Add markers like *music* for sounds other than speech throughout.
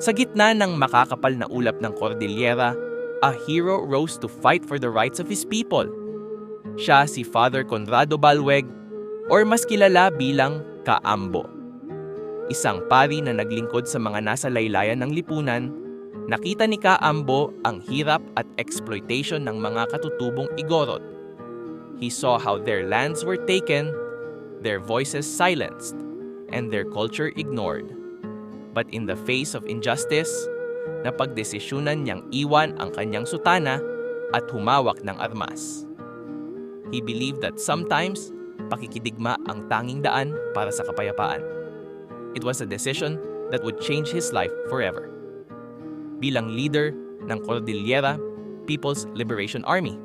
Sa gitna ng makakapal na ulap ng Cordillera, a hero rose to fight for the rights of his people. Siya si Father Conrado Balweg or mas kilala bilang Kaambo. Isang pari na naglingkod sa mga nasa laylayan ng lipunan, nakita ni Kaambo ang hirap at exploitation ng mga katutubong Igorot. He saw how their lands were taken, their voices silenced, and their culture ignored. But in the face of injustice, napagdesisyonan niyang iwan ang kanyang sutana at humawak ng armas. He believed that sometimes, pakikidigma ang tanging daan para sa kapayapaan. It was a decision that would change his life forever. Bilang leader ng Cordillera People's Liberation Army,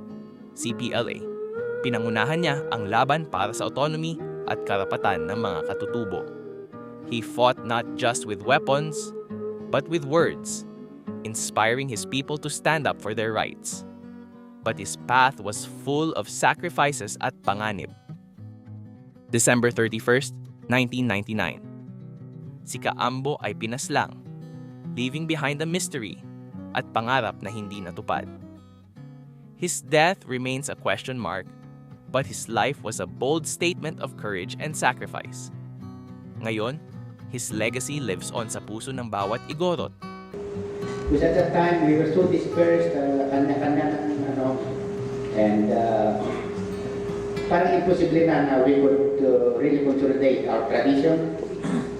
CPLA, pinangunahan niya ang laban para sa autonomy at karapatan ng mga katutubo. He fought not just with weapons, but with words, inspiring his people to stand up for their rights. But his path was full of sacrifices at panganib. December 31st, 1999. Si Kaambo ay pinaslang, leaving behind a mystery at pangarap na hindi natupad. His death remains a question mark, but his life was a bold statement of courage and sacrifice. Ngayon, his legacy lives on sa puso ng bawat Igorot Because at that time, we were so dispersed, uh, kanya-kanya, ano, and uh, parang imposible na na we could uh, really consolidate our tradition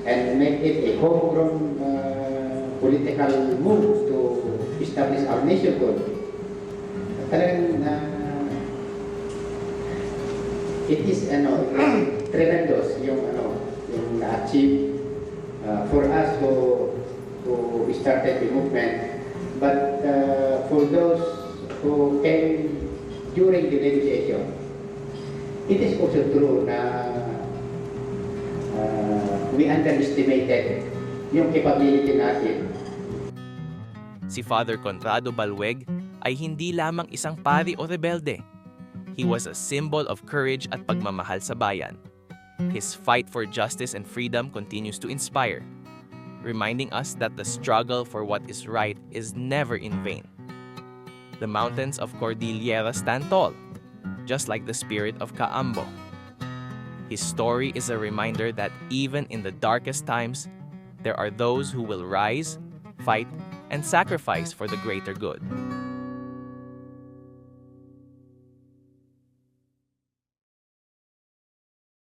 and make it a homegrown uh, political move to establish our nationhood. Talagang uh, it is ano, *clears throat* tremendous yung ano, yung na-achieve uh, for us who who started the movement, but uh, for those who came during the negotiation, it is also true na uh, we underestimated yung capability natin Si Father Conrado Balweg ay hindi lamang isang pari o rebelde. He was a symbol of courage at pagmamahal sa bayan. His fight for justice and freedom continues to inspire, reminding us that the struggle for what is right is never in vain. The mountains of Cordillera stand tall, just like the spirit of Kaambo. His story is a reminder that even in the darkest times, there are those who will rise, fight, and sacrifice for the greater good.